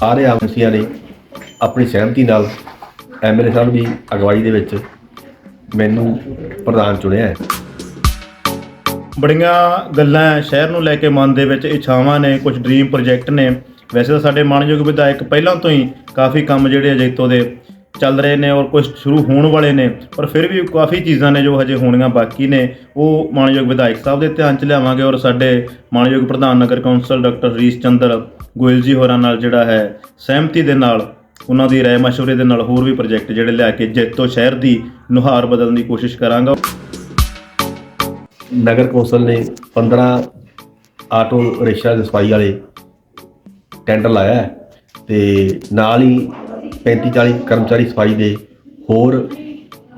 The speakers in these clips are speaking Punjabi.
ਸਾਰੇ ਐਮਸੀਆਂ ਨੇ ਆਪਣੀ ਸਹਿਮਤੀ ਨਾਲ ਐਮਐਲਏ ਸਾਹਿਬ ਦੀ ਅਗਵਾਈ ਦੇ ਵਿੱਚ ਮੈਨੂੰ ਪ੍ਰਧਾਨ ਚੁਣਿਆ ਹੈ। ਬੜੀਆਂ ਗੱਲਾਂ ਸ਼ਹਿਰ ਨੂੰ ਲੈ ਕੇ ਮਨ ਦੇ ਵਿੱਚ ਇੱਛਾਵਾਂ ਨੇ, ਕੁਝ ਡ੍ਰੀਮ ਪ੍ਰੋਜੈਕਟ ਨੇ। ਵੈਸੇ ਤਾਂ ਸਾਡੇ ਮਾਨਯੋਗ ਵਿਧਾਇਕ ਪਹਿਲਾਂ ਤੋਂ ਹੀ ਕਾਫੀ ਕੰਮ ਜਿਹੜੇ ਅਜੈਤੋ ਦੇ ਚੱਲ ਰਹੇ ਨੇ ਔਰ ਕੁਝ ਸ਼ੁਰੂ ਹੋਣ ਵਾਲੇ ਨੇ, ਪਰ ਫਿਰ ਵੀ ਕਾਫੀ ਚੀਜ਼ਾਂ ਨੇ ਜੋ ਹਜੇ ਹੋਣੀਆਂ ਬਾਕੀ ਨੇ। ਉਹ ਮਾਨਯੋਗ ਵਿਧਾਇਕ ਸਾਹਿਬ ਦੇ ਧਿਆਨ ਚ ਲਿਆਵਾਂਗੇ ਔਰ ਸਾਡੇ ਮਾਨਯੋਗ ਪ੍ਰਧਾਨ ਨਗਰ ਕੌਂਸਲ ਡਾਕਟਰ ਹਰੀਸ਼ ਚੰਦਰ ਗੋਇਲ ਜੀ ਹੋਰਾਂ ਨਾਲ ਜਿਹੜਾ ਹੈ ਸਹਿਮਤੀ ਦੇ ਨਾਲ, ਉਹਨਾਂ ਦੀ ਰਾਏ ਮਸ਼ਵਰੇ ਦੇ ਨਾਲ ਹੋਰ ਵੀ ਪ੍ਰੋਜੈਕਟ ਜਿਹੜੇ ਲਿਆ ਕੇ ਜੈਤੋ ਸ਼ਹਿਰ ਦੀ ਨੁਹਾਰ ਬਦਲਣ ਦੀ ਕੋਸ਼ਿਸ਼ ਕਰਾਂਗਾ। ਨਗਰ ਕੌਂਸਲ ਨੇ 15 ਆਟੋ ਰਿਕਸ਼ਾ ਸਫ਼ਾਈ ਵਾਲੇ ਟੈਂਡਰ ਲਾਇਆ ਹੈ ਤੇ ਨਾਲ ਹੀ 35 40 ਕਰਮਚਾਰੀ ਸਫ਼ਾਈ ਦੇ ਹੋਰ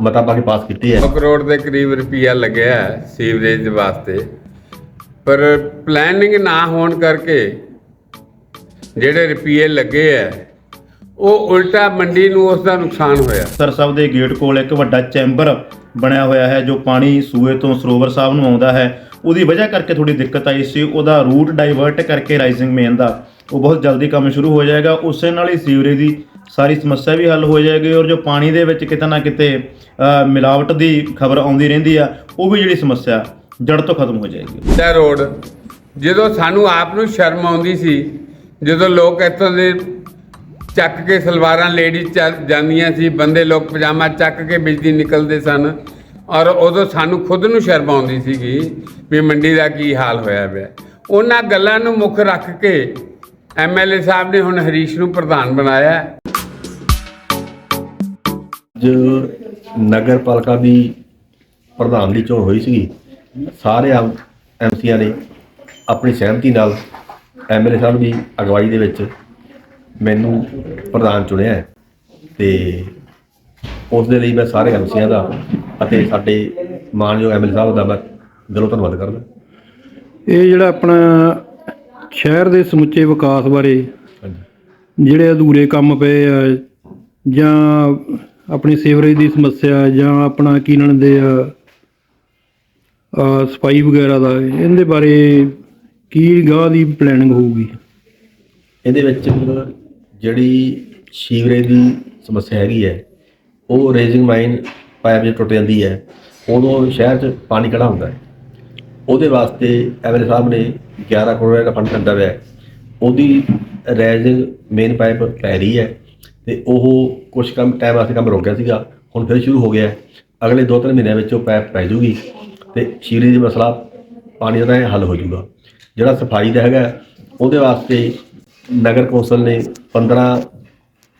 ਮਤਾ ਪਾ ਕੇ ਪਾਸ ਕੀਤੇ ਹੈ ਸੌ ਕਰੋੜ ਦੇ ਕਰੀਬ ਰੁਪਈਆ ਲੱਗਿਆ ਹੈ ਸੀਵਰੇਜ ਵਾਸਤੇ। ਪਰ ਪਲੈਨਿੰਗ ਨਾ ਹੋਣ ਕਰਕੇ ਜਿਹੜੇ ਰੁਪਈਏ ਲੱਗੇ ਹੈ ਉਹ ਉਲਟਾ ਮੰਡੀ ਨੂੰ ਉਸ ਦਾ ਨੁਕਸਾਨ ਹੋਇਆ। ਸਰ ਸਾਹਿਬ ਦੇ ਗੇਟ ਕੋਲ ਇੱਕ ਵੱਡਾ ਚੈਂਬਰ ਬਣਿਆ ਹੋਇਆ ਹੈ ਜੋ ਪਾਣੀ ਸੂਏ ਤੋਂ ਸਰੋਵਰ ਸਾਹਿਬ ਨੂੰ ਆਉਂਦਾ ਹੈ। ਉਹਦੀ ਵਜ੍ਹਾ ਕਰਕੇ ਥੋੜੀ ਦਿੱਕਤ ਆਈ ਸੀ। ਉਹਦਾ ਰੂਟ ਡਾਈਵਰਟ ਕਰਕੇ ਰਾਈਜ਼ਿੰਗ ਮੇਨ ਦਾ ਉਹ ਬਹੁਤ ਜਲਦੀ ਕੰਮ ਸ਼ੁਰੂ ਹੋ ਜਾਏਗਾ। ਉਸੇ ਨਾਲ ਹੀ ਸੀਵਰੇਜ ਦੀ ਸਾਰੀ ਸਮੱਸਿਆ ਵੀ ਹੱਲ ਹੋ ਜਾਏਗੀ ਔਰ ਜੋ ਪਾਣੀ ਦੇ ਵਿੱਚ ਕਿਤੇ ਨਾ ਕਿਤੇ ਮਿਲਾਵਟ ਦੀ ਖਬਰ ਆਉਂਦੀ ਰਹਿੰਦੀ ਆ, ਉਹ ਵੀ ਜਿਹੜੀ ਸਮੱਸਿਆ ਜੜ ਤੋਂ ਖਤਮ ਹੋ ਜਾਏਗੀ। ਦਾ ਰੋਡ, ਜਦੋਂ ਸਾਨੂੰ ਆਪ ਨੂੰ ਸ਼ਰਮ ਆਉਂਦੀ ਸੀ, ਜਦੋਂ ਲੋਕ ਇੱਥੋਂ ਦੇ ਚੱਕ ਕੇ ਸਲਵਾਰਾਂ ਲੇਡੀਜ਼ ਜਾਂਦੀਆਂ ਸੀ, ਬੰਦੇ ਲੋਕ ਪਜਾਮਾ ਚੱਕ ਕੇ ਬਿਜਲੀ ਨਿਕਲਦੇ ਸਨ, ਔਰ ਉਦੋਂ ਸਾਨੂੰ ਖੁਦ ਨੂੰ ਸ਼ਰਮ ਆਉਂਦੀ ਸੀਗੀ ਵੀ ਮੰਡੀ ਦਾ ਕੀ ਹਾਲ ਹੋਇਆ ਪਿਆ। ਉਹਨਾਂ ਗੱਲਾਂ ਨੂੰ ਮੁੱਖ ਰੱਖ ਕੇ ਐਮਐਲਏ ਸਾਹਿਬ ਨੇ ਹੁਣ ਹਰੀਸ਼ ਨੂੰ ਪ੍ਰਧਾਨ ਬਣਾਇਆ। ਅੱਜ ਨਗਰ ਪਾਲਿਕਾ ਦੀ ਪ੍ਰਧਾਨ ਦੀ ਚੋਣ ਹੋਈ ਸੀਗੀ। ਸਾਰੇ ਐਮਸੀਆਂ ਨੇ ਆਪਣੀ ਸਹਿਮਤੀ ਨਾਲ ਐਮਐਲਏ ਸਾਹਿਬ ਦੀ ਅਗਵਾਈ ਦੇ ਵਿੱਚ ਮੈਨੂੰ ਪ੍ਰਧਾਨ ਚੁਣਿਆ ਹੈ ਤੇ ਉਸ ਦੇ ਲਈ ਮੈਂ ਸਾਰੇ ਐਮਸੀਆਂ ਦਾ ਅਤੇ ਸਾਡੇ ਮਾਨਯੋਗ ਐਮਐਲਏ ਸਾਹਿਬ ਦਾ ਮੈਂ ਦਿਲੋਂ ਧੰਨਵਾਦ ਕਰਦਾ। ਇਹ ਜਿਹੜਾ ਆਪਣਾ ਸ਼ਹਿਰ ਦੇ ਸਮੁੱਚੇ ਵਿਕਾਸ ਬਾਰੇ ਜਿਹੜੇ ਅਧੂਰੇ ਕੰਮ ਪਏ ਆ ਜਾਂ ਆਪਣੀ ਸੀਵਰੇਜ ਦੀ ਸਮੱਸਿਆ ਜਾਂ ਆਪਣਾ ਕੀ ਨਣਦੇ ਆ ਆ ਸਫ਼ਾਈ ਵਗੈਰਾ ਦਾ, ਇਹਦੇ ਬਾਰੇ ਕੀ ਗਾਹ ਦੀ ਪਲੈਨਿੰਗ ਹੋਊਗੀ? ਇਹਦੇ ਵਿੱਚ ਜਿਹੜੀ ਸੀਵਰੇਜ ਦੀ ਸਮੱਸਿਆ ਹੈਗੀ ਹੈ, ਉਹ ਰੇਜ਼ਿੰਗ ਮਾਈਨ ਪਾਈਪ ਜੇ ਟੁੱਟ ਜਾਂਦੀ ਹੈ, ਉਦੋਂ ਸ਼ਹਿਰ 'ਚ ਪਾਣੀ ਖੜਾ ਹੁੰਦਾ ਹੈ। ਉਹਦੇ ਵਾਸਤੇ ਐਮਐਲਏ ਸਾਹਿਬ ਨੇ 11 ਕਰੋੜ ਰੁਪਏ ਦਾ ਫੰਡ ਕੱਢਿਆ ਹੋਇਆ ਉਹਦੀ ਰੇਜ਼ਿੰਗ ਮੇਨ ਪਾਈਪ ਪੈ ਰਹੀ ਹੈ। ਤੇ ਉਹ ਕੁਝ ਕੰਮ ਟਾਈਮ ਵਾਸਤੇ ਕੰਮ ਰੁਕ ਗਿਆ ਸੀਗਾ, ਹੁਣ ਫਿਰ ਸ਼ੁਰੂ ਹੋ ਗਿਆ ਅਗਲੇ 2-3 ਮਹੀਨਿਆਂ ਵਿੱਚ ਉਹ ਪਾਈਪ ਪੈ ਜੂਗੀ ਤੇ ਸ਼ੀਰੇ ਦਾ ਮਸਲਾ ਪਾਣੀ ਦਾ ਹੱਲ ਹੋ ਜੂਗਾ ਜਿਹੜਾ ਸਫ਼ਾਈ ਦਾ ਹੈਗਾ, ਉਹਦੇ ਵਾਸਤੇ ਨਗਰ ਕੌਂਸਲ ਨੇ 15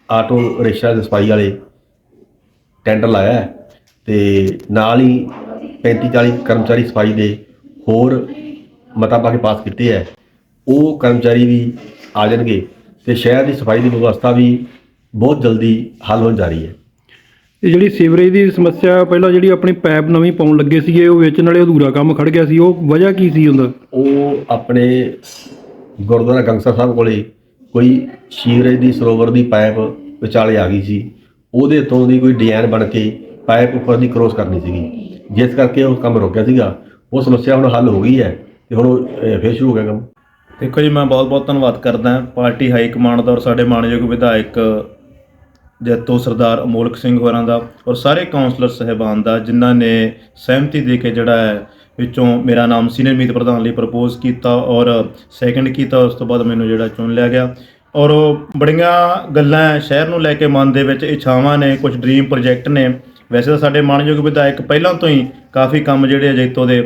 ਆਟੋ ਰਿਕਸ਼ਾ ਦੇ ਸਫ਼ਾਈ ਵਾਲੇ ਟੈਂਡਰ ਲਾਇਆ ਹੈ ਤੇ ਨਾਲ ਹੀ 35 40 ਕਰਮਚਾਰੀ ਸਫ਼ਾਈ ਦੇ ਹੋਰ ਮਤਾ ਪਾ ਕੇ ਪਾਸ ਕੀਤੇ ਹੈ। ਉਹ ਕਰਮਚਾਰੀ ਵੀ ਆ ਜਾਣਗੇ ਤੇ ਸ਼ਹਿਰ ਦੀ ਸਫ਼ਾਈ ਦੀ ਵਿਵਸਥਾ ਵੀ ਬਹੁਤ ਜਲਦੀ ਹੱਲ ਹੋਣ ਜਾ ਰਹੀ ਹੈ। ਇਹ ਜਿਹੜੀ ਸੀਵਰੇਜ ਦੀ ਸਮੱਸਿਆ ਪਹਿਲਾਂ ਜਿਹੜੀ ਆਪਣੀ ਪਾਈਪ ਨਵੀਂ ਪਾਉਣ ਲੱਗੇ ਸੀਗੇ ਉਹ ਵੇਚਣ ਵਾਲੇ ਅਧੂਰਾ ਕੰਮ ਖੜ ਗਿਆ ਸੀ ਉਹ ਵਜ੍ਹਾ ਕੀ ਸੀ ਉਹਦਾ? ਉਹ ਆਪਣੇ ਗੁਰਦੁਆਰਾ ਗੰਗਸਰ ਸਾਹਿਬ ਕੋਲੇ ਕੋਈ ਸੀਵਰੇਜ ਦੀ ਸਰੋਵਰ ਦੀ ਪਾਈਪ ਵਿਚਾਲੇ ਆ ਗਈ ਸੀ। ਉਹਦੇ ਤੋਂ ਦੀ ਕੋਈ ਡਿਜ਼ਾਈਨ ਬਣ ਕੇ ਪਾਈਪ ਉੱਪਰ ਦੀ ਕ੍ਰੋਸ ਕਰਨੀ ਸੀਗੀ। ਜਿਸ ਕਰਕੇ ਉਹ ਕੰਮ ਰੁਕ ਗਿਆ ਸੀਗਾ। ਉਹ ਸਮੱਸਿਆ ਹੁਣ ਹੱਲ ਹੋ ਗਈ ਹੈ ਤੇ ਹੁਣ ਉਹ, ਅਹ, ਫਿਰ ਸ਼ੁਰੂ ਹੋ ਗਿਆ ਕੰਮ। ਦੇਖੋ ਜੀ ਮੈਂ ਬਹੁਤ-ਬਹੁਤ ਧੰਨਵਾਦ ਕਰਦਾ। ਹਾਂ ਪਾਰਟੀ ਹਾਈ ਕਮਾਂਡ ਦਾ ਔਰ ਸਾਡੇ ਮਾਨਯੋਗ ਵਿਧਾਇਕ ਜੈਤੋ ਸਰਦਾਰ ਅਮੋਲਕ ਸਿੰਘ ਹੋਰਾਂ ਦਾ ਔਰ ਸਾਰੇ ਕਾਉਂਸਲਰ ਸਹਿਬਾਨ ਦਾ, ਜਿਨ੍ਹਾਂ ਨੇ ਸਹਿਮਤੀ ਦੇ ਕੇ ਜਿਹੜਾ ਹੈ ਵਿੱਚੋਂ ਮੇਰਾ ਨਾਮ ਸੀਨੀਅਰ ਮੀਤ ਪ੍ਰਧਾਨ ਲਈ ਪ੍ਰਪੋਜ਼ ਕੀਤਾ ਔਰ ਸੈਕੰਡ ਕੀਤਾ, ਉਸ ਤੋਂ ਬਾਅਦ ਮੈਨੂੰ ਜਿਹੜਾ ਚੁਣ ਲਿਆ ਗਿਆ। ਔਰ ਉਹ ਬੜੀਆਂ ਗੱਲਾਂ ਸ਼ਹਿਰ ਨੂੰ ਲੈ ਕੇ ਮਨ ਦੇ ਵਿੱਚ ਇੱਛਾਵਾਂ ਨੇ ਕੁਝ ਡ੍ਰੀਮ ਪ੍ਰੋਜੈਕਟ ਨੇ। ਵੈਸੇ ਤਾਂ ਸਾਡੇ ਮਾਨਯੋਗ ਵਿਧਾਇਕ ਪਹਿਲਾਂ ਤੋਂ ਹੀ ਕਾਫੀ ਕੰਮ ਜਿਹੜੇ ਅਜੈਤੋ ਦੇ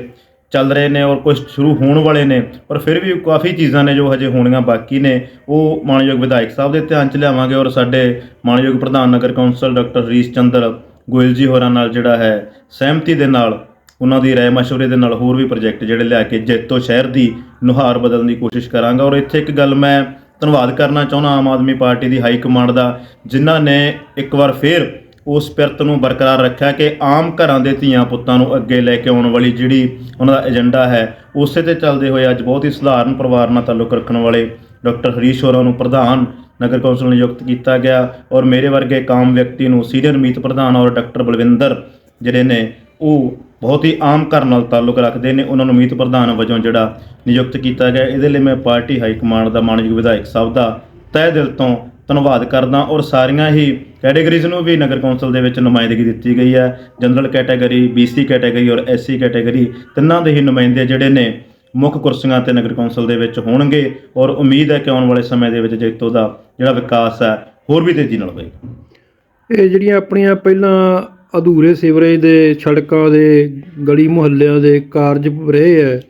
ਚੱਲ ਰਹੇ ਨੇ ਔਰ ਕੁਝ ਸ਼ੁਰੂ ਹੋਣ ਵਾਲੇ ਨੇ, ਪਰ ਫਿਰ ਵੀ ਕਾਫੀ ਚੀਜ਼ਾਂ ਨੇ ਜੋ ਹਜੇ ਹੋਣੀਆਂ ਬਾਕੀ ਨੇ। ਉਹ ਮਾਨਯੋਗ ਵਿਧਾਇਕ ਸਾਹਿਬ ਦੇ ਧਿਆਨ ਚ ਲਿਆਵਾਂਗੇ ਔਰ ਸਾਡੇ ਮਾਨਯੋਗ ਪ੍ਰਧਾਨ ਨਗਰ ਕੌਂਸਲ ਡਾਕਟਰ ਹਰੀਸ਼ ਚੰਦਰ ਗੋਇਲ ਜੀ ਹੋਰਾਂ ਨਾਲ ਜਿਹੜਾ ਹੈ ਸਹਿਮਤੀ ਦੇ ਨਾਲ ਉਹਨਾਂ ਦੀ ਰਾਏ ਮਸ਼ਵਰੇ ਦੇ ਨਾਲ ਹੋਰ ਵੀ ਪ੍ਰੋਜੈਕਟ ਜਿਹੜੇ ਲਿਆ ਕੇ ਜੈਤੋ ਸ਼ਹਿਰ ਦੀ ਨੁਹਾਰ ਬਦਲਣ ਦੀ ਕੋਸ਼ਿਸ਼ ਕਰਾਂਗਾ। ਔਰ ਇੱਥੇ ਇੱਕ ਗੱਲ ਮੈਂ ਧੰਨਵਾਦ ਕਰਨਾ ਚਾਹੁੰਦਾ ਆਮ ਆਦਮੀ ਪਾਰਟੀ ਦੀ ਹਾਈ ਕਮਾਂਡ ਦਾ, ਜਿਨ੍ਹਾਂ ਨੇ ਇੱਕ ਵਾਰ ਫੇਰ ਉਸ ਪਿਰਤ ਨੂੰ ਬਰਕਰਾਰ ਰੱਖਿਆ ਕਿ ਆਮ ਘਰਾਂ ਦੇ ਧੀਆਂ ਪੁੱਤਾਂ ਨੂੰ ਅੱਗੇ ਲੈ ਕੇ ਆਉਣ ਵਾਲੀ ਜਿਹੜੀ ਉਹਨਾਂ ਦਾ ਏਜੰਡਾ ਹੈ, ਉਸੇ ਤੇ ਚੱਲਦੇ ਹੋਏ ਅੱਜ ਬਹੁਤ ਹੀ ਸਧਾਰਨ ਪਰਿਵਾਰ ਨਾਲ ਤਾਲੁਕ ਰੱਖਣ ਵਾਲੇ ਡਾਕਟਰ ਹਰੀਸ਼ ਹੋਰਾਂ ਨੂੰ ਪ੍ਰਧਾਨ ਨਗਰ ਕੌਂਸਲ ਨਿਯੁਕਤ ਕੀਤਾ ਗਿਆ ਔਰ ਮੇਰੇ ਵਰਗੇ ਕਾਮ ਵਿਅਕਤੀ ਨੂੰ ਸੀਨੀਅਰ ਮੀਤ ਪ੍ਰਧਾਨ ਔਰ ਡਾਕਟਰ ਬਲਵਿੰਦਰ ਜਿਹੜੇ ਨੇ, ਉਹ ਬਹੁਤ ਹੀ ਆਮ ਘਰ ਨਾਲ ਤਾਲੁਕ ਰੱਖਦੇ ਨੇ। ਉਹਨਾਂ ਨੂੰ ਮੀਤ ਪ੍ਰਧਾਨ ਵਜੋਂ ਜਿਹੜਾ ਨਿਯੁਕਤ ਕੀਤਾ ਗਿਆ। ਇਹਦੇ ਲਈ ਮੈਂ ਪਾਰਟੀ ਹਾਈ ਕਮਾਂਡ ਦਾ ਮਾਨਯੋਗ ਵਿਧਾਇਕ ਸਾਹਿਬ ਦਾ ਤਹਿ ਦਿਲ ਤੋਂ ਧੰਨਵਾਦ ਕਰਦਾ ਔਰ ਸਾਰੀਆਂ ਹੀ ਕੈਟਾਗਰੀਜ਼ ਨੂੰ ਵੀ ਨਗਰ ਕੌਂਸਲ ਦੇ ਵਿੱਚ ਨੁਮਾਇੰਦਗੀ ਦਿੱਤੀ ਗਈ ਹੈ। ਜਨਰਲ ਕੈਟਾਗਰੀ BC ਕੈਟਾਗਰੀ ਔਰ SC ਕੈਟਾਗਰੀ ਤਿੰਨਾਂ ਦੇ ਹੀ ਨੁਮਾਇੰਦੇ ਜਿਹੜੇ ਨੇ ਮੁੱਖ ਕੁਰਸੀਆਂ ਤੇ ਨਗਰ ਕੌਂਸਲ ਦੇ ਵਿੱਚ ਹੋਣਗੇ ਔਰ ਉਮੀਦ ਹੈ ਕਿ ਆਉਣ ਵਾਲੇ ਸਮੇਂ ਦੇ ਵਿੱਚ ਜੈਤੋ ਦਾ ਜਿਹੜਾ ਵਿਕਾਸ ਹੈ, ਹੋਰ ਵੀ ਤੇਜ਼ੀ ਨਾਲ ਹੋਵੇਗਾ। ਇਹ ਜਿਹੜੀਆਂ ਆਪਣੀਆਂ ਪਹਿਲਾਂ ਅਧੂਰੇ ਸੀਵਰੇਜ ਦੇ ਸੜਕਾਂ ਦੇ, ਗਲੀ ਮੁਹੱਲਿਆਂ ਦੇ ਕਾਰਜ ਰਹੇ ਹੈ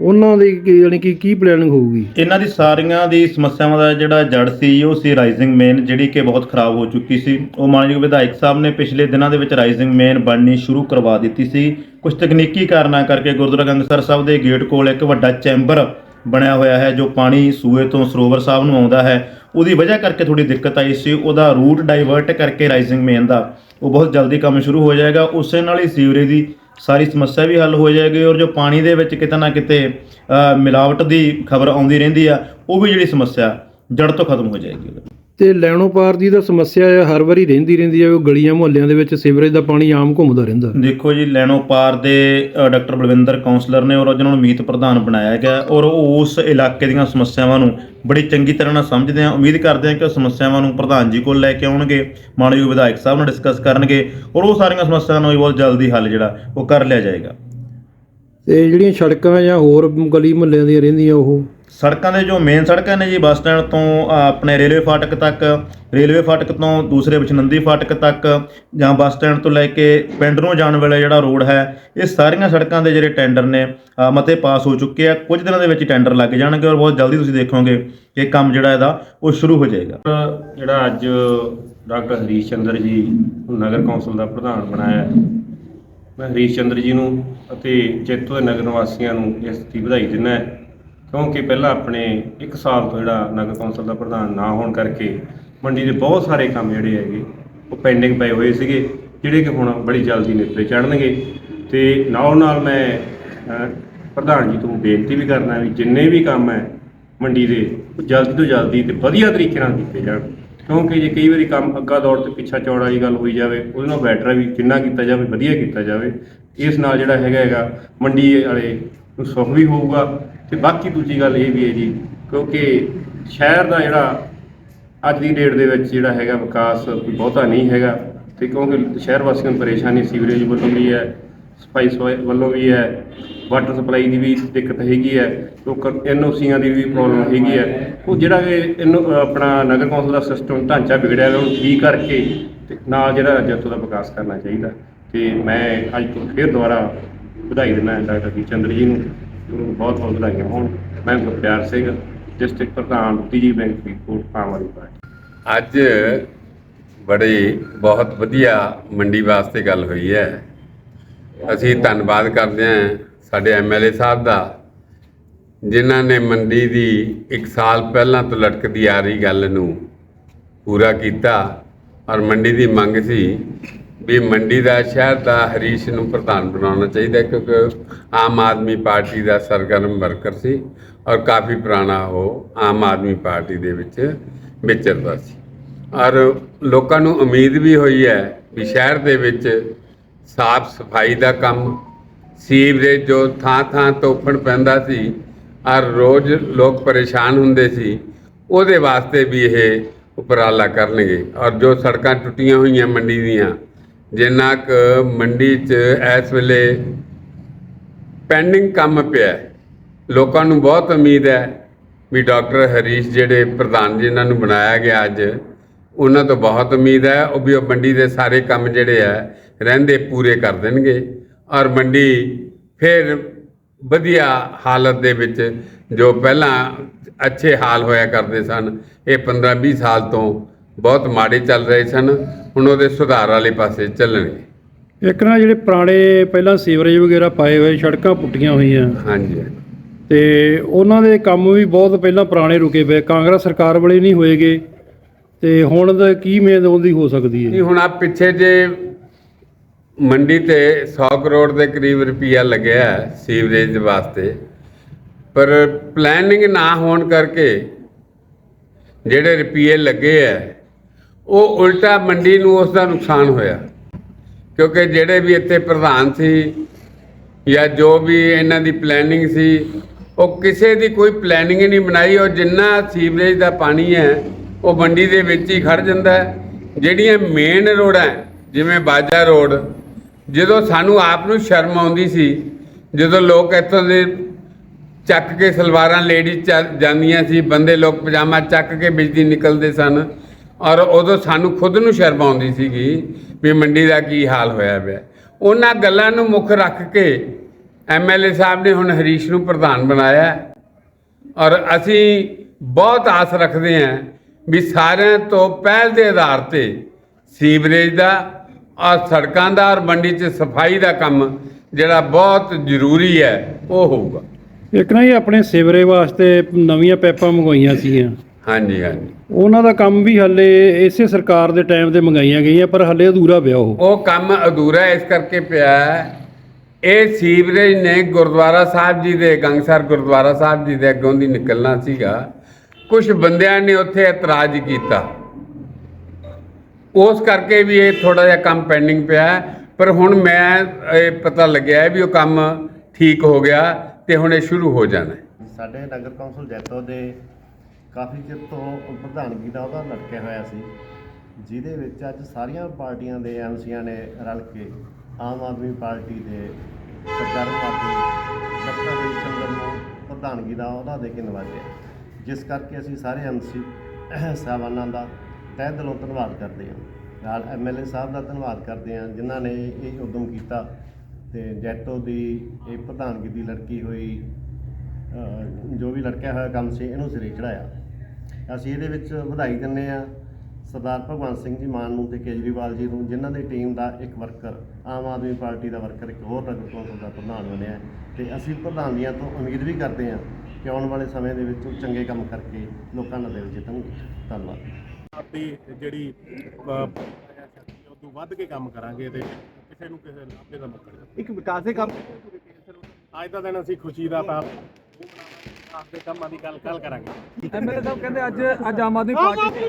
ਉਹਨਾਂ ਦੀ ਕੀ- ਯਾਨੀ ਕਿ ਕੀ ਪਲੈਨਿੰਗ ਹੋਊਗੀ? ਇਹਨਾਂ ਦੀ ਸਾਰੀਆਂ ਦੀ ਸਮੱਸਿਆਵਾਂ ਦਾ ਜਿਹੜਾ ਜੜ ਸੀ, ਉਹ ਸੀ ਰਾਈਜ਼ਿੰਗ ਮੇਨ ਜਿਹੜੀ ਕਿ ਬਹੁਤ ਖਰਾਬ ਹੋ ਚੁੱਕੀ ਸੀ। ਉਹ ਮਾਨਯੋਗ ਵਿਧਾਇਕ ਸਾਹਿਬ ਨੇ ਪਿਛਲੇ ਦਿਨਾਂ ਦੇ ਵਿੱਚ ਰਾਈਜ਼ਿੰਗ ਮੇਨ ਬਣਨੀ ਸ਼ੁਰੂ ਕਰਵਾ ਦਿੱਤੀ ਸੀ। ਕੁਝ ਤਕਨੀਕੀ ਕਾਰਨਾਂ ਕਰਕੇ ਗੁਰਦੁਆਰਾ ਗੰਗਸਰ ਸਾਹਿਬ ਦੇ ਗੇਟ ਕੋਲ ਇੱਕ ਵੱਡਾ ਚੈਂਬਰ ਬਣਿਆ ਹੋਇਆ ਹੈ, ਜੋ ਪਾਣੀ ਸੂਏ ਤੋਂ ਸਰੋਵਰ ਸਾਹਿਬ ਨੂੰ ਆਉਂਦਾ ਹੈ। ਉਹਦੀ ਵਜ੍ਹਾ ਕਰਕੇ ਥੋੜੀ ਦਿੱਕਤ ਆਈ ਸੀ। ਉਹਦਾ ਰੂਟ ਡਾਈਵਰਟ ਕਰਕੇ ਰਾਈਜ਼ਿੰਗ ਮੇਨ ਦਾ ਉਹ ਬਹੁਤ ਜਲਦੀ ਕੰਮ ਸ਼ੁਰੂ ਹੋ ਜਾਏਗਾ। ਉਸੇ ਨਾਲ ਹੀ ਸੀਵਰੇਜ ਦੀ ਸਾਰੀ ਸਮੱਸਿਆ ਵੀ ਹੱਲ ਹੋ ਜਾਏਗੀ ਔਰ ਜੋ ਪਾਣੀ ਦੇ ਵਿੱਚ ਕਿਤੇ ਨਾ ਕਿਤੇ ਮਿਲਾਵਟ ਦੀ ਖਬਰ ਆਉਂਦੀ ਰਹਿੰਦੀ ਆ, ਉਹ ਵੀ ਜਿਹੜੀ ਸਮੱਸਿਆ ਜੜ ਤੋਂ ਖਤਮ ਹੋ ਜਾਏਗੀ। ਤੇ ਲੈਣੋ ਪਾਰ ਦੀ ਤਾਂ ਸਮੱਸਿਆ ਆ, ਹਰ ਵਾਰੀ ਰਹਿੰਦੀ ਰਹਿੰਦੀ ਹੈ ਉਹ ਗਲੀਆਂ ਮੁਹੱਲਿਆਂ ਦੇ ਵਿੱਚ ਸੀਵਰੇਜ ਦਾ ਪਾਣੀ ਆਮ ਘੁੰਮਦਾ ਰਹਿੰਦਾ। ਦੇਖੋ ਜੀ ਲੈਣੋ ਪਾਰ ਦੇ ਡਾਕਟਰ ਬਲਵਿੰਦਰ ਕਾਉਂਸਲਰ ਨੇ ਔਰ ਜਿਹਨਾਂ ਨੂੰ ਮੀਤ ਪ੍ਰਧਾਨ ਬਣਾਇਆ ਗਿਆ ਔਰ ਉਹ ਉਸ ਇਲਾਕੇ ਦੀਆਂ ਸਮੱਸਿਆਵਾਂ ਨੂੰ ਬੜੀ ਚੰਗੀ ਤਰ੍ਹਾਂ ਨਾਲ ਸਮਝਦੇ ਆ। ਉਮੀਦ ਕਰਦੇ ਆ ਕਿ ਉਹ ਸਮੱਸਿਆਵਾਂ ਨੂੰ ਪ੍ਰਧਾਨ ਜੀ ਕੋਲ ਲੈ ਕੇ ਆਉਣਗੇ, ਮਾਨਯੋਗ ਵਿਧਾਇਕ ਸਾਹਿਬ ਨਾਲ ਡਿਸਕਸ ਕਰਨਗੇ ਔਰ ਉਹ ਸਾਰੀਆਂ ਸਮੱਸਿਆਵਾਂ ਨੂੰ ਵੀ ਬਹੁਤ ਜਲਦੀ ਹੱਲ ਜਿਹੜਾ, ਉਹ ਕਰ ਲਿਆ ਜਾਏਗਾ। ਤੇ ਜਿਹੜੀਆਂ ਸੜਕਾਂ ਜਾਂ ਹੋਰ ਗਲੀ ਮੁਹੱਲਿਆਂ ਦੀਆਂ ਰਹਿੰਦੀਆਂ ਉਹ ਸੜਕਾਂ ਦੇ ਜੋ ਮੇਨ ਸੜਕਾਂ ਨੇ ਜੀ ਬੱਸ ਸਟੈਂਡ ਤੋਂ ਆਪਣੇ ਰੇਲਵੇ ਫਾਟਕ ਤੱਕ ਰੇਲਵੇ ਫਾਟਕ ਤੋਂ ਦੂਸਰੇ ਵਿਚਨੰਦੀ ਫਾਟਕ ਤੱਕ ਜਾਂ ਬੱਸ ਸਟੈਂਡ ਤੋਂ ਲੈ ਕੇ ਪਿੰਡ ਨੂੰ ਜਾਣ ਵੇਲੇ ਜਿਹੜਾ ਰੋਡ ਹੈ ਇਹ ਸਾਰੀਆਂ ਸੜਕਾਂ ਦੇ ਜਿਹੜੇ ਟੈਂਡਰ ਨੇ ਮਤੇ ਪਾਸ ਹੋ ਚੁੱਕੇ ਆ ਕੁਝ ਦਿਨਾਂ ਦੇ ਵਿੱਚ ਟੈਂਡਰ ਲੱਗ ਜਾਣਗੇ ਔਰ ਬਹੁਤ ਜਲਦੀ ਤੁਸੀਂ ਦੇਖੋਗੇ ਕਿ ਇਹ ਕੰਮ ਜਿਹੜਾ ਇਹਦਾ ਉਹ ਸ਼ੁਰੂ ਹੋ ਜਾਏਗਾ ਜਿਹੜਾ ਅੱਜ ਡਾਕਟਰ ਹਰੀਸ਼ ਚੰਦਰ ਜੀ ਨਗਰ ਕੌਂਸਲ ਦਾ ਪ੍ਰਧਾਨ ਬਣਾਇਆ ਹੈ। ਮੈਂ ਹਰੀਸ਼ ਚੰਦਰ ਜੀ ਨੂੰ ਅਤੇ ਜੈਤੋ ਦੇ ਨਗਰ ਨਿਵਾਸੀਆਂ ਨੂੰ ਇਸ ਦੀ ਵਧਾਈ ਦਿੰਦਾ ਕਿਉਂਕਿ ਪਹਿਲਾਂ ਆਪਣੇ 1 ਸਾਲ ਤੋਂ ਜਿਹੜਾ ਨਗਰ ਕੌਂਸਲ ਦਾ ਪ੍ਰਧਾਨ ਨਾ ਹੋਣ ਕਰਕੇ ਮੰਡੀ ਦੇ ਬਹੁਤ ਸਾਰੇ ਕੰਮ ਜਿਹੜੇ ਹੈਗੇ, ਉਹ ਪੈਂਡਿੰਗ ਪਏ ਹੋਏ ਸੀਗੇ, ਜਿਹੜੇ ਕਿ ਹੁਣ ਬੜੀ ਜਲਦੀ ਨਿਪਟੇ ਚੜਨਗੇ ਤੇ ਨਾਲ ਨਾਲ ਮੈਂ ਪ੍ਰਧਾਨ ਜੀ ਤੋਂ ਬੇਨਤੀ ਵੀ ਕਰਨਾ ਵੀ ਜਿੰਨੇ ਵੀ ਕੰਮ ਹੈ ਮੰਡੀ ਦੇ, ਉਹ ਜਲਦੀ ਤੋਂ ਜਲਦੀ ਤੇ ਵਧੀਆ ਤਰੀਕੇ ਨਾਲ ਕੀਤੇ ਜਾਣ। ਕਿਉਂਕਿ ਜੇ ਕਈ ਵਾਰੀ ਕੰਮ ਅੱਗਾ ਦੌੜ ਤੇ ਪਿੱਛਾ ਚੌੜ ਵਾਲੀ ਗੱਲ ਹੋਈ ਜਾਵੇ, ਉਹਦੇ ਨਾਲ ਬੈਟਰ ਵੀ ਕਿੰਨਾ ਕੀਤਾ ਜਾਵੇ, ਵਧੀਆ ਕੀਤਾ ਜਾਵੇ, ਇਸ ਨਾਲ ਜਿਹੜਾ ਹੈਗਾ ਹੈਗਾ, ਮੰਡੀ ਵਾਲੇ ਨੂੰ ਸੁੱਖ ਵੀ ਹੋਊਗਾ ਤੇ ਬਾਕੀ ਦੂਜੀ ਗੱਲ ਇਹ ਵੀ ਹੈ ਜੀ, ਕਿਉਂਕਿ ਸ਼ਹਿਰ ਦਾ ਜਿਹੜਾ ਅੱਜ ਦੀ ਡੇਟ ਦੇ ਵਿੱਚ ਜਿਹੜਾ ਹੈਗਾ ਵਿਕਾਸ ਕੋਈ ਬਹੁਤਾ ਨਹੀਂ ਹੈਗਾ ਤੇ ਕਿਉਂਕਿ ਸ਼ਹਿਰ ਵਾਸੀਆਂ ਨੂੰ ਪਰੇਸ਼ਾਨੀ ਸੀਵਰੇਜ ਵੱਲੋਂ ਵੀ ਹੈ ਸਫ਼ਾਈ ਸਫ਼ਾਈ ਵੱਲੋਂ ਵੀ ਹੈ ਵਾਟਰ ਸਪਲਾਈ ਦੀ ਵੀ ਦਿੱਕਤ ਹੈਗੀ ਹੈ, ਲੋਕਾਂ ਐਨਓਸੀਆਂ ਦੀ ਵੀ ਪ੍ਰੋਬਲਮ ਹੈਗੀ ਹੈ। ਉਹ ਜਿਹੜਾ ਕਿ ਇਹਨੂੰ ਅਹ ਆਪਣਾ ਨਗਰ ਕੌਂਸਲ ਦਾ ਸਿਸਟਮ ਢਾਂਚਾ ਵਿਗੜਿਆ ਹੋਇਆ, ਉਹਨੂੰ ਠੀਕ ਕਰਕੇ ਤੇ ਨਾਲ ਜਿਹੜਾ ਜੱਤੋ ਦਾ ਵਿਕਾਸ ਕਰਨਾ ਚਾਹੀਦਾ। ਤੇ ਮੈਂ ਅੱਜ ਤੋਂ ਫਿਰ ਦੁਬਾਰਾ ਵਧਾਈ ਦਿੰਦਾ ਡਾਕਟਰ ਜੀ ਚੰਦਰ ਜੀ ਨੂੰ ਉਹਨੂੰ ਬਹੁਤ ਬਹੁਤ ਵਧਾਈਆਂ ਹੋਣ। ਮੈਂ ਗੁਰਪਿਆਰ ਸਿੰਘ ਡਿਸਟ੍ਰਿਕਟ ਪ੍ਰਧਾਨ, ਤੀਜੀ ਬੈਂਕ ਫਰੀਦਕੋਟ ਆਮ ਆਦਮੀ ਪਾਰਟੀ ਅੱਜ ਬੜੇ ਬਹੁਤ ਵਧੀਆ ਮੰਡੀ ਵਾਸਤੇ ਗੱਲ ਹੋਈ ਹੈ। ਅਸੀਂ ਧੰਨਵਾਦ ਕਰਦੇ ਹਾਂ ਸਾਡੇ ਐਮਐਲਏ ਸਾਹਿਬ ਦਾ, ਜਿਨ੍ਹਾਂ ਨੇ ਮੰਡੀ ਦੀ ਇੱਕ ਸਾਲ ਪਹਿਲਾਂ ਤੋਂ ਲਟਕਦੀ ਆ ਰਹੀ ਗੱਲ ਨੂੰ ਪੂਰਾ ਕੀਤਾ ਔਰ ਮੰਡੀ ਦੀ ਮੰਗ ਸੀ ਵੀ ਮੰਡੀ ਦਾ ਸ਼ਹਿਰ ਦਾ ਹਰੀਸ਼ ਨੂੰ ਪ੍ਰਧਾਨ ਬਣਾਉਣਾ ਚਾਹੀਦਾ ਕਿਉਂਕਿ ਆਮ ਆਦਮੀ ਪਾਰਟੀ ਦਾ ਸਰਗਰਮ ਵਰਕਰ ਸੀ ਔਰ ਕਾਫੀ ਪੁਰਾਣਾ ਉਹ ਆਮ ਆਦਮੀ ਪਾਰਟੀ ਦੇ ਵਿੱਚ ਵਿਚਰਦਾ ਸੀ। ਔਰ ਲੋਕਾਂ ਨੂੰ ਉਮੀਦ ਵੀ ਹੋਈ ਹੈ ਵੀ ਸ਼ਹਿਰ ਦੇ ਵਿੱਚ ਸਾਫ਼ ਸਫ਼ਾਈ ਦਾ ਕੰਮ ਸੀਵਰੇਜ ਜੋ ਥਾਂ ਥਾਂ ਤੋਂ ਪੈਂਦਾ ਸੀ ਔਰ ਰੋਜ਼ ਲੋਕ ਪਰੇਸ਼ਾਨ ਹੁੰਦੇ ਸੀ। ਉਹਦੇ ਵਾਸਤੇ ਵੀ ਇਹ ਉਪਰਾਲਾ ਕਰਨਗੇ। ਔਰ ਜੋ ਸੜਕਾਂ ਟੁੱਟੀਆਂ ਹੋਈਆਂ ਮੰਡੀ ਦੀਆਂ, ਜਿੰਨਾ ਕੁ ਮੰਡੀ 'ਚ ਇਸ ਵੇਲੇ ਪੈਂਡਿੰਗ ਕੰਮ ਪਿਆ ਲੋਕਾਂ ਨੂੰ ਬਹੁਤ ਉਮੀਦ ਹੈ ਵੀ ਡਾਕਟਰ ਹਰੀਸ਼ ਜਿਹੜੇ ਪ੍ਰਧਾਨ ਜਿਨ੍ਹਾਂ ਨੂੰ ਬਣਾਇਆ ਗਿਆ ਅੱਜ, ਉਹਨਾਂ ਤੋਂ ਬਹੁਤ ਉਮੀਦ ਹੈ, ਉਹ ਵੀ ਉਹ ਮੰਡੀ ਦੇ ਸਾਰੇ ਕੰਮ ਜਿਹੜੇ ਆ ਰਹਿੰਦੇ ਪੂਰੇ ਕਰ ਦੇਣਗੇ। ਔਰ ਮੰਡੀ ਫਿਰ ਵਧੀਆ ਹਾਲਤ ਦੇ ਵਿੱਚ ਜੋ ਪਹਿਲਾਂ ਅੱਛੇ ਹਾਲ ਹੋਇਆ ਕਰਦੇ ਸਨ ਇਹ 15 20 ਸਾਲ ਤੋਂ ਬਹੁਤ ਮਾੜੇ ਚੱਲ ਰਹੇ ਸਨ ਹੁਣ ਉਹਦੇ ਸੁਧਾਰ ਵਾਲੇ ਪਾਸੇ ਚੱਲਣਗੇ। ਇੱਕ ਨਾ ਜਿਹੜੇ ਪੁਰਾਣੇ ਪਹਿਲਾਂ ਸੀਵਰੇਜ ਵਗੈਰਾ ਪਾਏ ਹੋਏ ਸੜਕਾਂ ਪੁੱਟੀਆਂ ਹੋਈਆਂ। ਹਾਂਜੀ। ਤੇ ਉਹਨਾਂ ਦੇ ਕੰਮ ਵੀ ਬਹੁਤ ਪਹਿਲਾਂ ਪੁਰਾਣੇ ਰੁਕੇ ਪਏ ਕਾਂਗਰਸ ਸਰਕਾਰ ਵੇਲੇ ਨਹੀਂ ਹੋਏਗੇ। ਤੇ ਹੁਣ ਦਾ ਕੀ ਉਮੀਦ ਉਹਦੀ ਹੋ ਸਕਦੀ ਨਹੀਂ ਹੈ ਹੁਣ ਆ ਪਿੱਛੇ ਜੇ ਮੰਡੀ ਤੇ 100 ਕਰੋੜ ਦੇ ਕਰੀਬ ਰੁਪਈਆ ਲੱਗਿਆ ਹੈ ਸੀਵਰੇਜ ਵਾਸਤੇ। ਪਰ ਪਲੈਨਿੰਗ ਨਾ ਹੋਣ ਕਰਕੇ ਜਿਹੜੇ ਰੁਪਈਏ ਲੱਗੇ ਆ, ਉਹ ਉਲਟਾ ਮੰਡੀ ਨੂੰ ਉਸ ਦਾ ਨੁਕਸਾਨ ਹੋਇਆ। ਕਿਉਂਕਿ ਜਿਹੜੇ ਵੀ ਇੱਥੇ ਪ੍ਰਧਾਨ ਸੀ ਜਾਂ ਜੋ ਵੀ ਇਹਨਾਂ ਦੀ ਪਲੈਨਿੰਗ ਸੀ, ਉਹ ਕਿਸੇ ਦੀ ਕੋਈ ਪਲੈਨਿੰਗ ਨਹੀਂ ਬਣਾਈ। ਉਹ ਜਿੰਨਾ ਸੀਵਰੇਜ ਦਾ ਪਾਣੀ ਹੈ, ਉਹ ਮੰਡੀ ਦੇ ਵਿੱਚ ਹੀ ਖੜ ਜਾਂਦਾ ਹੈ। ਜਿਹੜੀਆਂ ਮੇਨ ਰੋਡਾਂ ਜਿਵੇਂ ਬਾਜਾ ਰੋਡ ਜਦੋਂ ਸਾਨੂੰ ਆਪ ਨੂੰ ਸ਼ਰਮ ਆਉਂਦੀ ਸੀ, ਜਦੋਂ ਲੋਕ ਇੱਥੋਂ ਦੇ ਚੱਕ ਕੇ ਸਲਵਾਰਾਂ ਲੇਡੀਜ਼ ਜਾਂਦੀਆਂ ਸੀ, ਬੰਦੇ ਲੋਕ ਪਜਾਮਾ ਚੱਕ ਕੇ ਬਿਜਲੀ ਨਿਕਲਦੇ ਸਨ ਔਰ ਉਦੋਂ ਸਾਨੂੰ ਖੁਦ ਨੂੰ ਸ਼ਰਮ ਆਉਂਦੀ ਸੀਗੀ ਵੀ ਮੰਡੀ ਦਾ ਕੀ ਹਾਲ ਹੋਇਆ ਪਿਆ। ਉਹਨਾਂ ਗੱਲਾਂ ਨੂੰ ਮੁੱਖ ਰੱਖ ਕੇ ਐਮਐਲਏ ਸਾਹਿਬ ਨੇ ਹੁਣ ਹਰੀਸ਼ ਨੂੰ ਪ੍ਰਧਾਨ ਬਣਾਇਆ ਔਰ ਅਸੀਂ ਬਹੁਤ ਆਸ ਰੱਖਦੇ ਹਾਂ ਵੀ ਸਾਰਿਆਂ ਤੋਂ ਪਹਿਲ ਦੇ ਆਧਾਰ ਤੇ ਸੀਵਰੇਜ ਦਾ ਔਰ ਸੜਕਾਂ ਦਾ ਔਰ ਮੰਡੀ 'ਚ ਸਫ਼ਾਈ ਦਾ ਕੰਮ ਜਿਹੜਾ ਬਹੁਤ ਜ਼ਰੂਰੀ ਹੈ ਉਹ ਹੋਊਗਾ। ਇੱਕ ਨਾ ਜੀ ਆਪਣੇ ਸਿਵਰੇ ਵਾਸਤੇ ਨਵੀਆਂ ਪੈਪਾਂ ਮੰਗਵਾਈਆਂ ਸੀਗੀਆਂ। ਹਾਂਜੀ ਹਾਂਜੀ। ਉਹਨਾਂ ਦਾ ਕੰਮ ਵੀ ਹੱਲੇ ਇਸੇ ਸਰਕਾਰ ਦੇ ਟਾਈਮ ਤੇ ਮੰਗਾਈਆਂ ਗਈਆਂ ਪਰ ਹੱਲੇ ਅਧੂਰਾ ਪਿਆ ਉਹ। ਉਹ ਕੰਮ ਅਧੂਰਾ ਇਸ ਕਰਕੇ ਪਿਆ ਹੈ। ਇਹ ਸੀਵਰੇਜ ਨੇ ਗੁਰਦੁਆਰਾ ਸਾਹਿਬ ਜੀ ਦੇ ਗੰਗਸਰ ਗੁਰਦੁਆਰਾ ਸਾਹਿਬ ਜੀ ਦੇ ਅੱਗੋਂ ਦੀ ਨਿਕਲਣਾ ਸੀਗਾ। ਕੁਝ ਬੰਦਿਆਂ ਨੇ ਉੱਥੇ ਇਤਰਾਜ਼ ਕੀਤਾ। ਉਸ ਕਰਕੇ ਵੀ ਇਹ ਥੋੜਾ ਜਿਹਾ ਕੰਮ ਪੈਂਡਿੰਗ ਪਿਆ ਪਰ ਹੁਣ ਮੈਂ ਇਹ ਪਤਾ ਲੱਗਿਆ ਹੈ ਵੀ ਉਹ ਕੰਮ ਠੀਕ ਹੋ ਗਿਆ ਤੇ ਹੁਣ ਇਹ ਸ਼ੁਰੂ ਹੋ ਜਾਣਾ ਹੈ। ਸਾਡੇ ਨਗਰ ਕੌਂਸਲ ਜੈਤੋ ਦੇ ਕਾਫੀ ਚਿਰ ਤੋਂ ਪ੍ਰਧਾਨਗੀ ਦਾ ਉਹਦਾ ਲਟਕਿਆ ਹੋਇਆ ਸੀ, ਜਿਹਦੇ ਵਿੱਚ ਅੱਜ ਸਾਰੀਆਂ ਪਾਰਟੀਆਂ ਦੇ ਐਮਸੀਆਂ ਨੇ ਰਲ ਕੇ ਆਮ ਆਦਮੀ ਪਾਰਟੀ ਦੇ ਸਰਕਾਰ ਪਾਰਟੀ ਡਾਕਟਰ ਹਰੀਸ਼ਚੰਦਰ ਨੂੰ ਪ੍ਰਧਾਨਗੀ ਦਾ ਉਹਦਾ ਦੇ ਕੇ ਨਵਾਜਿਆ। ਜਿਸ ਕਰਕੇ ਅਸੀਂ ਸਾਰੇ ਐਮਸੀ ਸਾਹਿਬਾਨਾਂ ਦਾ ਤਹਿ ਦਿਲੋਂ ਧੰਨਵਾਦ ਕਰਦੇ ਹਾਂ। ਨਾਲ ਐਮਐਲਏ ਸਾਹਿਬ ਦਾ ਧੰਨਵਾਦ ਕਰਦੇ ਹਾਂ, ਜਿਨ੍ਹਾਂ ਨੇ ਇਹ ਉਦਮ ਕੀਤਾ ਤੇ ਜੈਟੋ ਦੀ ਇਹ ਪ੍ਰਧਾਨਗੀ ਦੀ ਲੜਕੀ ਹੋਈ ਜੋ ਵੀ ਲੜਕਿਆ ਹੋਇਆ ਕੰਮ ਸੀ, ਇਹਨੂੰ ਸਿਰੇ ਚੜਾਇਆ ਅਸੀਂ ਇਹਦੇ ਵਿੱਚ ਵਧਾਈ ਦਿੰਦੇ ਆ ਸਰਦਾਰ ਭਗਵੰਤ ਸਿੰਘ ਜੀ ਮਾਨ ਨੂੰ ਤੇ ਕੇਜਰੀਵਾਲ ਜੀ ਨੂੰ, ਜਿਨ੍ਹਾਂ ਦੀ ਟੀਮ ਦਾ ਇੱਕ ਵਰਕਰ ਆਮ ਆਦਮੀ ਪਾਰਟੀ ਦਾ ਵਰਕਰ ਇੱਕ ਹੋਰ ਨਗਰ ਕੌਂਸਲ ਦਾ ਪ੍ਰਧਾਨ ਬਣਿਆ ਹੈ। ਤੇ ਅਸੀਂ ਪ੍ਰਧਾਨੀਆਂ ਤੋਂ ਉਮੀਦ ਵੀ ਕਰਦੇ ਹਾਂ ਕਿ ਆਉਣ ਵਾਲੇ ਸਮੇਂ ਦੇ ਵਿੱਚ ਉਹ ਚੰਗੇ ਕੰਮ ਕਰਕੇ ਲੋਕਾਂ ਦਾ ਦਿਲ ਜਿੱਤਣਗੇ। ਧੰਨਵਾਦ। ਆਪਣੀ ਜਿਹੜੀ ਉਹ ਤੋਂ ਵੱਧ ਕੇ ਕੰਮ ਕਰਾਂਗੇ ਤੇ ਕਿਸੇ ਨੂੰ ਕਿਸੇ ਲਾਭੇ ਦਾ ਮੌਕਾ ਨਹੀਂ ਇੱਕ ਵਿਕਾਸ ਦੇ ਕੰਮ ਅੱਜ ਦਾ ਦਿਨ ਅਸੀਂ ਖੁਸ਼ੀ ਦਾ ਤਾਂ ਆਪਦੇ ਕੰਮਾਂ ਦੀ ਗੱਲ ਕੱਲ ਕਰਾਂਗੇ। ਐਮਐਲਏ ਸਾਹਿਬ ਕਹਿੰਦੇ ਅੱਜ ਅੱਜ ਆਮ ਆਦਮੀ ਪਾਰਟੀ